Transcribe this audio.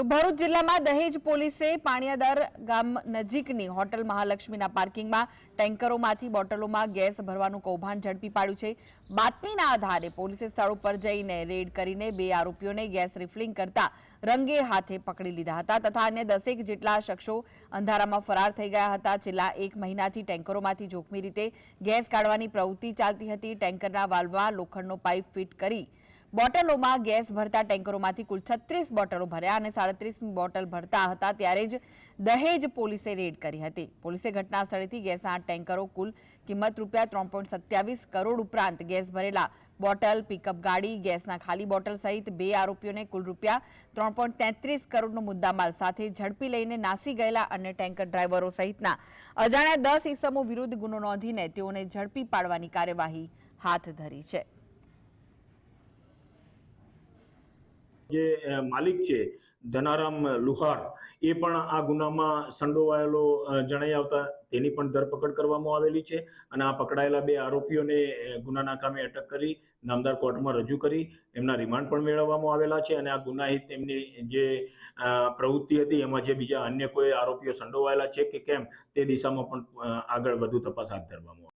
તો ભરૂચ જિલ્લામાં દહેજ પોલીસે પાણીયાદર ગામ નજીકની હોટલ મહાલક્ષ્મીના પાર્કિંગમાં ટેન્કરોમાંથી બોટલોમાં ગેસ ભરવાનું કૌભાંડ ઝડપી પાડ્યું છે. બાતમીના આધારે પોલીસે સ્થળ ઉપર જઈને રેડ કરીને બે આરોપીઓને ગેસ રિફિલિંગ કરતા રંગે હાથે પકડી લીધા હતા તથા અન્ય દસેક જેટલા શખ્સો અંધારામાં ફરાર થઈ ગયા હતા. છેલ્લા એક મહિનાથી ટેન્કરોમાંથી જોખમી રીતે ગેસ કાઢવાની પ્રવૃત્તિ ચાલતી હતી. ટેન્કરના વાલ્વમાં લોખંડનો પાઇપ ફિટ કરી બોટલોમાં ગેસ ભરતા ટેન્કરોમાંથી કુલ છત્રીસ બોટલો ભર્યા અને સાડત્રીસમી બોટલ ભરતા હતા ત્યારે જ દહેજ પોલીસે રેડ કરી હતી. પોલીસે ઘટના સ્થળેથી ગેસ આઠ ટેન્કરો કુલ કિંમત રૂપિયા ત્રણ પોઈન્ટ સત્યાવીસ કરોડ ઉપરાંત ગેસ ભરેલા બોટલ, પિકઅપ ગાડી, ગેસના ખાલી બોટલ સહિત બે આરોપીઓને કુલ રૂપિયા ત્રણ પોઈન્ટ તેત્રીસ કરોડનો મુદ્દામાલ સાથે ઝડપી લઈને નાસી ગયેલા અન્ય ટેન્કર ડ્રાઈવરો સહિતના અજાણ્યા દસ ઇસમો વિરુદ્ધ ગુનો નોંધીને તેઓને ઝડપી પાડવાની કાર્યવાહી હાથ ધરી છે. જે માલિક છે, ધનારામ લુહાર, એ પણ આ ગુનામાં સંડોવાયેલો જણાઈ આવતા તેની પણ ધરપકડ કરવામાં આવેલી છે અને આ પકડાયેલા બે આરોપીઓને ગુનાના કામે અટક કરી નામદાર કોર્ટમાં રજૂ કરી એમના રિમાન્ડ પણ મેળવવામાં આવેલા છે અને આ ગુનાહિત એમની જે પ્રવૃત્તિ હતી એમાં જે બીજા અન્ય કોઈ આરોપીઓ સંડોવાયેલા છે કે કેમ તે દિશામાં પણ આગળ વધુ તપાસ હાથ ધરવામાં.